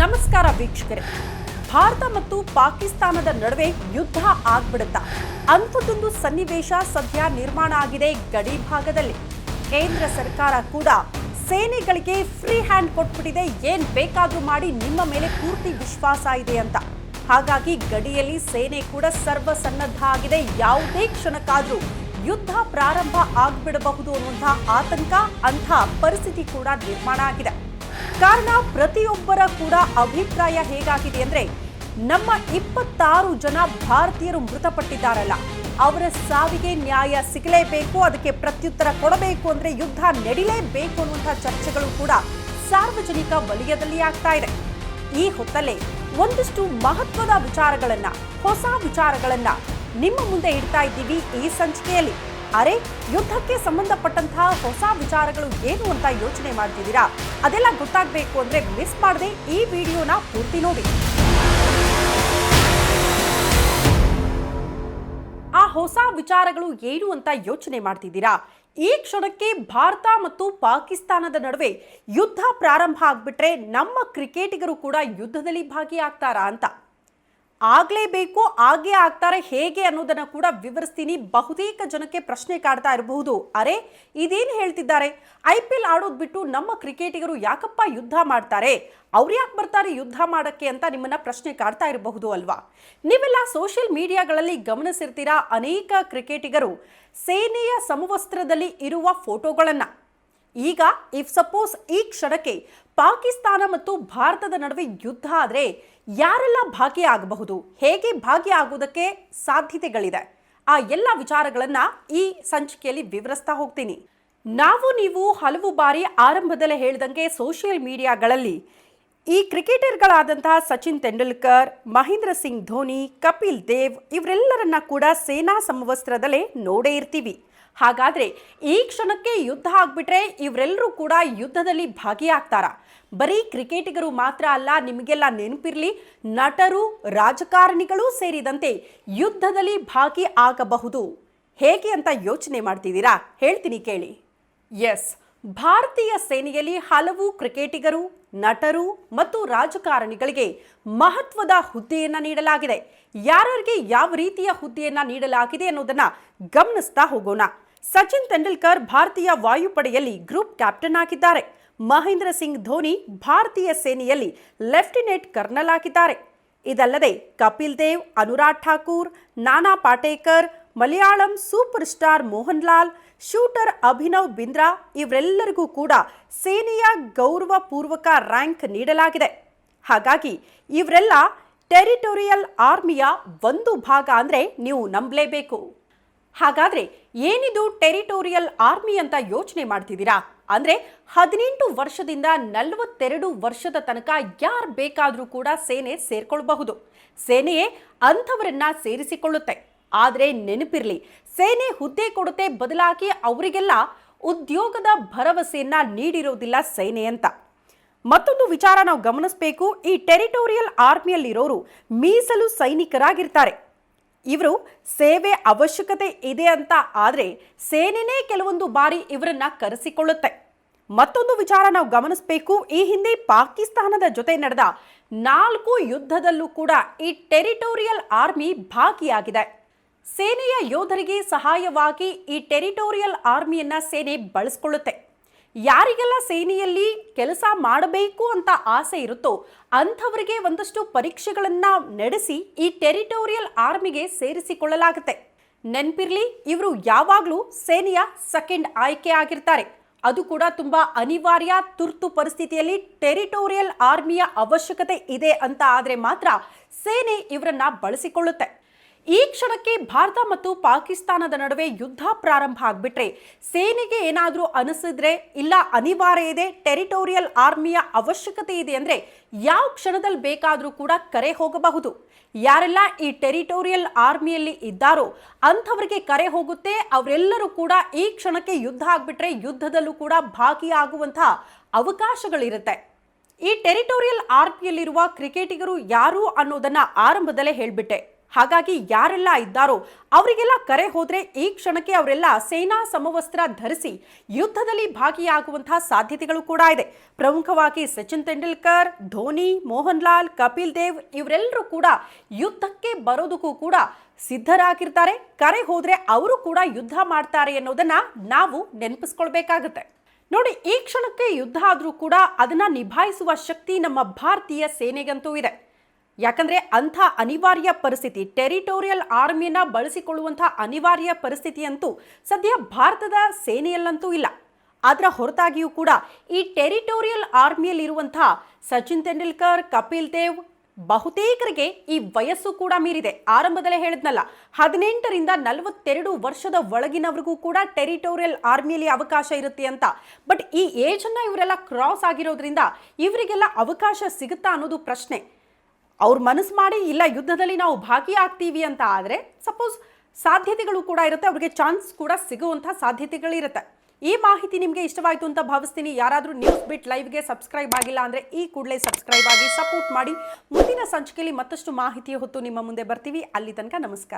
ನಮಸ್ಕಾರ ವೀಕ್ಷಕರೇ. ಭಾರತ ಮತ್ತು ಪಾಕಿಸ್ತಾನದ ನಡುವೆ ಯುದ್ಧ ಆಗ್ಬಿಡುತ್ತಾ, ಅಂಥದ್ದೊಂದು ಸನ್ನಿವೇಶ ಸದ್ಯ ನಿರ್ಮಾಣ ಆಗಿದೆ ಗಡಿ ಭಾಗದಲ್ಲಿ. ಕೇಂದ್ರ ಸರ್ಕಾರ ಕೂಡ ಸೇನೆಗಳಿಗೆ ಫ್ರೀ ಹ್ಯಾಂಡ್ ಕೊಟ್ಬಿಟ್ಟಿದೆ, ಏನ್ ಬೇಕಾದ್ರೂ ಮಾಡಿ ನಿಮ್ಮ ಮೇಲೆ ಪೂರ್ತಿ ವಿಶ್ವಾಸ ಇದೆ ಅಂತ. ಹಾಗಾಗಿ ಗಡಿಯಲ್ಲಿ ಸೇನೆ ಕೂಡ ಸರ್ವಸನ್ನದ್ಧ ಆಗಿದೆ, ಯಾವುದೇ ಕ್ಷಣಕ್ಕಾದ್ರೂ ಯುದ್ಧ ಪ್ರಾರಂಭ ಆಗ್ಬಿಡಬಹುದು ಅನ್ನುವಂತಹ ಆತಂಕ ಅಂಥ ಪರಿಸ್ಥಿತಿ ಕೂಡ ನಿರ್ಮಾಣ ಆಗಿದೆ. ಕಾರಣ ಪ್ರತಿಯೊಬ್ಬರ ಕೂಡ ಅಭಿಪ್ರಾಯ ಹೇಗಾಗಿದೆ ಅಂದ್ರೆ, ನಮ್ಮ ಇಪ್ಪತ್ತಾರು ಜನ ಭಾರತೀಯರು ಮೃತಪಟ್ಟಿದ್ದಾರಲ್ಲ, ಅವರ ಸಾವಿಗೆ ನ್ಯಾಯ ಸಿಗಲೇಬೇಕು, ಅದಕ್ಕೆ ಪ್ರತ್ಯುತ್ತರ ಕೊಡಬೇಕು ಅಂದ್ರೆ ಯುದ್ಧ ನಡಿಲೇಬೇಕು ಅನ್ನುವಂತಹ ಚರ್ಚೆಗಳು ಕೂಡ ಸಾರ್ವಜನಿಕ ವಲಯದಲ್ಲಿ ಆಗ್ತಾ ಇದೆ. ಈ ಹೊತ್ತಲ್ಲೇ ಒಂದಿಷ್ಟು ಮಹತ್ವದ ವಿಚಾರಗಳನ್ನ, ಹೊಸ ವಿಚಾರಗಳನ್ನ ನಿಮ್ಮ ಮುಂದೆ ಇಡ್ತಾ ಇದ್ದೀವಿ ಈ ಸಂಚಿಕೆಯಲ್ಲಿ. ಅರೆ, ಯುದ್ಧಕ್ಕೆ ಸಂಬಂಧಪಟ್ಟಂತಹ ಹೊಸ ವಿಚಾರಗಳು ಏನು ಅಂತ ಯೋಚನೆ ಮಾಡ್ತಿದ್ದೀರಾ? ಅದೆಲ್ಲ ಗೊತ್ತಾಗಬೇಕು ಅಂದ್ರೆ ಮಿಸ್ ಮಾಡದೆ ಈ ವಿಡಿಯೋನ ಪೂರ್ತಿ ನೋಡಿ. ಆ ಹೊಸ ವಿಚಾರಗಳು ಏನು ಅಂತ ಯೋಚನೆ ಮಾಡ್ತಿದ್ದೀರಾ? ಈ ಕ್ಷಣಕ್ಕೆ ಭಾರತ ಮತ್ತು ಪಾಕಿಸ್ತಾನದ ನಡುವೆ ಯುದ್ಧ ಪ್ರಾರಂಭ ಆಗ್ಬಿಟ್ರೆ ನಮ್ಮ ಕ್ರಿಕೆಟಿಗರು ಕೂಡ ಯುದ್ಧದಲ್ಲಿ ಭಾಗಿಯಾಗ್ತಾರಾ ಅಂತ. ಆಗ್ಲೇಬೇಕು, ಆಗೇ ಆಗ್ತಾರೆ ಹೇಗೆ ಅನ್ನೋದನ್ನ ಕೂಡ ವಿವರಿಸ್ತೀನಿ. ಬಹುತೇಕ ಜನಕ್ಕೆ ಪ್ರಶ್ನೆ ಕಾಡ್ತಾ ಇರಬಹುದು. ಅರೆ, ಇದೇನು ಹೇಳ್ತಿದ್ದಾರೆ? ಐ ಪಿ ಎಲ್ ಆಡೋದು ಬಿಟ್ಟು ನಮ್ಮ ಕ್ರಿಕೆಟಿಗರು ಯಾಕಪ್ಪ ಯುದ್ಧ ಮಾಡ್ತಾರೆ? ಅವ್ರು ಯಾಕೆ ಬರ್ತಾರೆ ಯುದ್ಧ ಮಾಡಕ್ಕೆ ಅಂತ ನಿಮ್ಮನ್ನ ಪ್ರಶ್ನೆ ಕಾಡ್ತಾ ಇರಬಹುದು ಅಲ್ವಾ? ನೀವೆಲ್ಲ ಸೋಷಿಯಲ್ ಮೀಡಿಯಾಗಳಲ್ಲಿ ಗಮನಿಸಿರ್ತೀರಾ ಅನೇಕ ಕ್ರಿಕೆಟಿಗರು ಸೇನೆಯ ಸಮವಸ್ತ್ರದಲ್ಲಿ ಇರುವ ಫೋಟೋಗಳನ್ನ? ಈಗ ಇಫ್ ಸಪೋಸ್ ಈ ಕ್ಷಣಕ್ಕೆ ಪಾಕಿಸ್ತಾನ ಮತ್ತು ಭಾರತದ ನಡುವೆ ಯುದ್ಧ ಆದರೆ ಯಾರೆಲ್ಲ ಭಾಗಿಯಾಗಬಹುದು ಹೇಗೆ ಭಾಗಿಯಾಗುವುದಕ್ಕೆ ಸಾಧ್ಯತೆಗಳಿದೆ? ಆ ಎಲ್ಲ ವಿಚಾರಗಳನ್ನು ಈ ಸಂಚಿಕೆಯಲ್ಲಿ ವಿವರಿಸ್ತಾ ಹೋಗ್ತೀನಿ. ನಾವು ನೀವು ಹಲವು ಬಾರಿ ಆರಂಭದಲ್ಲೇ ಹೇಳಿದಂಗೆ ಸೋಷಿಯಲ್ ಮೀಡಿಯಾಗಳಲ್ಲಿ ಈ ಕ್ರಿಕೆಟರ್ಗಳಾದಂತಹ ಸಚಿನ್ ತೆಂಡೂಲ್ಕರ್, ಮಹೇಂದ್ರ ಸಿಂಗ್ ಧೋನಿ, ಕಪಿಲ್ ದೇವ್ ಇವರೆಲ್ಲರನ್ನ ಕೂಡ ಸೇನಾ ಸಮವಸ್ತ್ರದಲ್ಲೇ ನೋಡೇ ಇರ್ತೀವಿ. ಹಾಗಾದ್ರೆ ಈ ಕ್ಷಣಕ್ಕೆ ಯುದ್ಧ ಆಗ್ಬಿಟ್ರೆ ಇವರೆಲ್ಲರೂ ಕೂಡ ಯುದ್ಧದಲ್ಲಿ ಭಾಗಿಯಾಗ್ತಾರ. ಬರೀ ಕ್ರಿಕೆಟಿಗರು ಮಾತ್ರ ಅಲ್ಲ, ನಿಮಗೆಲ್ಲ ನೆನಪಿರ್ಲಿ, ನಟರು, ರಾಜಕಾರಣಿಗಳು ಸೇರಿದಂತೆ ಯುದ್ಧದಲ್ಲಿ ಭಾಗಿ ಆಗಬಹುದು. ಹೇಗೆ ಅಂತ ಯೋಚನೆ ಮಾಡ್ತಿದ್ದೀರಾ? ಹೇಳ್ತೀನಿ ಕೇಳಿ. ಎಸ್, ಭಾರತೀಯ ಸೇನೆಯಲ್ಲಿ ಹಲವು ಕ್ರಿಕೆಟಿಗರು, ನಟರು ಮತ್ತು ರಾಜಕಾರಣಿಗಳಿಗೆ ಮಹತ್ವದ ಹುದ್ದೆಯನ್ನ ನೀಡಲಾಗಿದೆ. ಯಾರ್ಯಾರಿಗೆ ಯಾವ ರೀತಿಯ ಹುದ್ದೆಯನ್ನ ನೀಡಲಾಗಿದೆ ಅನ್ನೋದನ್ನ ಗಮನಿಸ್ತಾ ಹೋಗೋಣ. ಸಚಿನ್ ತೆಂಡೂಲ್ಕರ್ ಭಾರತೀಯ ವಾಯುಪಡೆಯಲ್ಲಿ ಗ್ರೂಪ್ ಕ್ಯಾಪ್ಟನ್ ಆಗಿದ್ದಾರೆ. ಮಹೇಂದ್ರ ಸಿಂಗ್ ಧೋನಿ ಭಾರತೀಯ ಸೇನೆಯಲ್ಲಿ ಲೆಫ್ಟಿನೆಂಟ್ ಕರ್ನಲ್ ಆಗಿದ್ದಾರೆ. ಇದಲ್ಲದೆ Kapil Dev, Anurag Thakur, Nana Patekar, Malayalam super star Mohan Lal shooter Abhinav Bindra ಇವರೆಲ್ಲರಿಗೂ ಕೂಡ ಸೇನೆಯ ಗೌರವಪೂರ್ವಕ ರ್ಯಾಂಕ್ ನೀಡಲಾಗಿದೆ. ಹಾಗಾಗಿ ಇವರೆಲ್ಲ ಟೆರಿಟೋರಿಯಲ್ ಆರ್ಮಿಯ ಒಂದು ಭಾಗ ಅಂದರೆ ನೀವು ನಂಬಲೇಬೇಕು. ಹಾಗಾದ್ರೆ ಏನಿದು ಟೆರಿಟೋರಿಯಲ್ ಆರ್ಮಿ ಅಂತ ಯೋಚನೆ ಮಾಡ್ತಿದ್ದೀರಾ? ಅಂದ್ರೆ ಹದಿನೆಂಟು ವರ್ಷದಿಂದ ನಲವತ್ತೆರಡು ವರ್ಷದ ತನಕ ಯಾರು ಬೇಕಾದರೂ ಕೂಡ ಸೇನೆ ಸೇರ್ಕೊಳ್ಬಹುದು. ಸೇನೆಯೇ ಅಂಥವರನ್ನ ಸೇರಿಸಿಕೊಳ್ಳುತ್ತೆ. ಆದರೆ ನೆನಪಿರಲಿ, ಸೇನೆ ಹುದ್ದೆ ಕೊಡುತ್ತೆ ಬದಲಾಗಿ ಅವರಿಗೆಲ್ಲ ಉದ್ಯೋಗದ ಭರವಸೆಯನ್ನ ನೀಡಿರೋದಿಲ್ಲ ಸೇನೆ ಅಂತ. ಮತ್ತೊಂದು ವಿಚಾರ ನಾವು ಗಮನಿಸಬೇಕು, ಈ ಟೆರಿಟೋರಿಯಲ್ ಆರ್ಮಿಯಲ್ಲಿರೋರು ಮೀಸಲು ಸೈನಿಕರಾಗಿರ್ತಾರೆ. ಇವರು ಸೇವೆ ಅವಶ್ಯಕತೆ ಇದೆ ಅಂತ ಆದರೆ ಸೇನೆನೇ ಕೆಲವೊಂದು ಬಾರಿ ಇವರನ್ನ ಕರೆಸಿಕೊಳ್ಳುತ್ತೆ. ಮತ್ತೊಂದು ವಿಚಾರ ನಾವು ಗಮನಿಸಬೇಕು. ಈ ಹಿಂದೆ ಪಾಕಿಸ್ತಾನದ ಜೊತೆ ನಡೆದ ನಾಲ್ಕು ಯುದ್ಧದಲ್ಲೂ ಕೂಡ ಈ ಟೆರಿಟೋರಿಯಲ್ ಆರ್ಮಿ ಭಾಗಿಯಾಗಿದೆ. ಸೇನೆಯ ಯೋಧರಿಗೆ ಸಹಾಯವಾಗಿ ಈ ಟೆರಿಟೋರಿಯಲ್ ಆರ್ಮಿಯನ್ನ ಸೇನೆ ಬಳಸ್ಕೊಳ್ಳುತ್ತೆ. ಯಾರಿಗೆಲ್ಲ ಸೇನೆಯಲ್ಲಿ ಕೆಲಸ ಮಾಡಬೇಕು ಅಂತ ಆಸೆ ಇರುತ್ತೋ ಅಂಥವರಿಗೆ ಒಂದಷ್ಟು ಪರೀಕ್ಷೆಗಳನ್ನು ನಡೆಸಿ ಈ ಟೆರಿಟೋರಿಯಲ್ ಆರ್ಮಿಗೆ ಸೇರಿಸಿಕೊಳ್ಳಲಾಗುತ್ತೆ. ನೆನ್ಪಿರ್ಲಿ, ಇವರು ಯಾವಾಗಲೂ ಸೇನೆಯ ಸೆಕೆಂಡ್ ಆಯ್ಕೆ ಆಗಿರ್ತಾರೆ. ಅದು ಕೂಡ ತುಂಬಾ ಅನಿವಾರ್ಯ, ತುರ್ತು ಪರಿಸ್ಥಿತಿಯಲ್ಲಿ ಟೆರಿಟೋರಿಯಲ್ ಆರ್ಮಿಯ ಅವಶ್ಯಕತೆ ಇದೆ ಅಂತ ಆದ್ರೆ ಮಾತ್ರ ಸೇನೆ ಇವರನ್ನ ಬಳಸಿಕೊಳ್ಳುತ್ತೆ. ಈ ಕ್ಷಣಕ್ಕೆ ಭಾರತ ಮತ್ತು ಪಾಕಿಸ್ತಾನದ ನಡುವೆ ಯುದ್ಧ ಪ್ರಾರಂಭ ಆಗ್ಬಿಟ್ರೆ ಸೇನೆಗೆ ಏನಾದರೂ ಅನಿಸಿದ್ರೆ ಇಲ್ಲ, ಅನಿವಾರ್ಯ ಇದೆ, ಟೆರಿಟೋರಿಯಲ್ ಆರ್ಮಿಯ ಅವಶ್ಯಕತೆ ಇದೆ ಅಂದರೆ ಯಾವ ಕ್ಷಣದಲ್ಲಿ ಬೇಕಾದರೂ ಕೂಡ ಕರೆ ಹೋಗಬಹುದು. ಯಾರೆಲ್ಲ ಈ ಟೆರಿಟೋರಿಯಲ್ ಆರ್ಮಿಯಲ್ಲಿ ಇದ್ದಾರೋ ಅಂಥವರಿಗೆ ಕರೆ ಹೋಗುತ್ತೆ. ಅವರೆಲ್ಲರೂ ಕೂಡ ಈ ಕ್ಷಣಕ್ಕೆ ಯುದ್ಧ ಆಗ್ಬಿಟ್ರೆ ಯುದ್ಧದಲ್ಲೂ ಕೂಡ ಭಾಗಿಯಾಗುವಂತಹ ಅವಕಾಶಗಳಿರುತ್ತೆ. ಈ ಟೆರಿಟೋರಿಯಲ್ ಆರ್ಮಿಯಲ್ಲಿರುವ ಕ್ರಿಕೆಟಿಗರು ಯಾರು ಅನ್ನೋದನ್ನ ಆರಂಭದಲ್ಲೇ ಹೇಳ್ಬಿಟ್ಟೆ. ಹಾಗಾಗಿ ಯಾರೆಲ್ಲ ಇದ್ದಾರೋ ಅವರಿಗೆಲ್ಲ ಕರೆ ಹೋದರೆ ಈ ಕ್ಷಣಕ್ಕೆ ಅವರೆಲ್ಲ ಸೇನಾ ಸಮವಸ್ತ್ರ ಧರಿಸಿ ಯುದ್ಧದಲ್ಲಿ ಭಾಗಿಯಾಗುವಂತಹ ಸಾಧ್ಯತೆಗಳು ಕೂಡ ಇದೆ. ಪ್ರಮುಖವಾಗಿ ಸಚಿನ್ ತೆಂಡೂಲ್ಕರ್, ಧೋನಿ ಮೋಹನ್ ಲಾಲ್ ಕಪಿಲ್ ದೇವ್ ಇವರೆಲ್ಲರೂ ಕೂಡ ಯುದ್ಧಕ್ಕೆ ಬರೋದಕ್ಕೂ ಕೂಡ ಸಿದ್ಧರಾಗಿರ್ತಾರೆ. ಕರೆ ಹೋದರೆ ಅವರು ಕೂಡ ಯುದ್ಧ ಮಾಡ್ತಾರೆ ಅನ್ನೋದನ್ನ ನಾವು ನೆನಪಿಸ್ಕೊಳ್ಬೇಕಾಗತ್ತೆ. ನೋಡಿ, ಈ ಕ್ಷಣಕ್ಕೆ ಯುದ್ಧ ಆದರೂ ಕೂಡ ಅದನ್ನ ನಿಭಾಯಿಸುವ ಶಕ್ತಿ ನಮ್ಮ ಭಾರತೀಯ ಸೇನೆಗಂತೂ ಇದೆ. ಯಾಕಂದ್ರೆ ಅಂಥ ಅನಿವಾರ್ಯ ಪರಿಸ್ಥಿತಿ, ಟೆರಿಟೋರಿಯಲ್ ಆರ್ಮಿನ ಬಳಸಿಕೊಳ್ಳುವಂಥ ಅನಿವಾರ್ಯ ಪರಿಸ್ಥಿತಿ ಅಂತೂ ಸದ್ಯ ಭಾರತದ ಸೇನೆಯಲ್ಲಂತೂ ಇಲ್ಲ. ಅದರ ಹೊರತಾಗಿಯೂ ಕೂಡ ಈ ಟೆರಿಟೋರಿಯಲ್ ಆರ್ಮಿಯಲ್ಲಿರುವಂಥ ಸಚಿನ್ ತೆಂಡೂಲ್ಕರ್, ಕಪಿಲ್ ದೇವ್ ಬಹುತೇಕರಿಗೆ ಈ ವಯಸ್ಸು ಕೂಡ ಮೀರಿದೆ. ಆರಂಭದಲ್ಲೇ ಹೇಳಿದ್ನಲ್ಲ, ಹದಿನೆಂಟರಿಂದ ನಲವತ್ತೆರಡು ವರ್ಷದ ಒಳಗಿನವರಿಗೂ ಕೂಡ ಟೆರಿಟೋರಿಯಲ್ ಆರ್ಮಿಯಲ್ಲಿ ಅವಕಾಶ ಇರುತ್ತೆ ಅಂತ. ಬಟ್ ಈ ಏಜನ್ನು ಇವರೆಲ್ಲ ಕ್ರಾಸ್ ಆಗಿರೋದ್ರಿಂದ ಇವರಿಗೆಲ್ಲ ಅವಕಾಶ ಸಿಗುತ್ತಾ ಅನ್ನೋದು ಪ್ರಶ್ನೆ. ಅವ್ರ ಮನಸ್ಸು ಮಾಡಿ, ಇಲ್ಲ, ಯುದ್ಧದಲ್ಲಿ ನಾವು ಭಾಗಿಯಾಗ್ತೀವಿ ಅಂತ ಆದರೆ ಸಪೋಸ್ ಸಾಧ್ಯತೆಗಳು ಕೂಡ ಇರುತ್ತೆ, ಅವ್ರಿಗೆ ಚಾನ್ಸ್ ಕೂಡ ಸಿಗುವಂಥ ಸಾಧ್ಯತೆಗಳಿರುತ್ತೆ. ಈ ಮಾಹಿತಿ ನಿಮಗೆ ಇಷ್ಟವಾಯಿತು ಅಂತ ಭಾವಿಸ್ತೀನಿ. ಯಾರಾದರೂ ನ್ಯೂಸ್ ಬಿಟ್ ಲೈವ್ಗೆ ಸಬ್ಸ್ಕ್ರೈಬ್ ಆಗಿಲ್ಲ ಅಂದರೆ ಈ ಕೂಡಲೇ ಸಬ್ಸ್ಕ್ರೈಬ್ ಆಗಿ ಸಪೋರ್ಟ್ ಮಾಡಿ. ಮುಂದಿನ ಸಂಚಿಕೆಯಲ್ಲಿ ಮತ್ತಷ್ಟು ಮಾಹಿತಿಯ ಹೊತ್ತು ನಿಮ್ಮ ಮುಂದೆ ಬರ್ತೀವಿ. ಅಲ್ಲಿ ತನಕ ನಮಸ್ಕಾರ.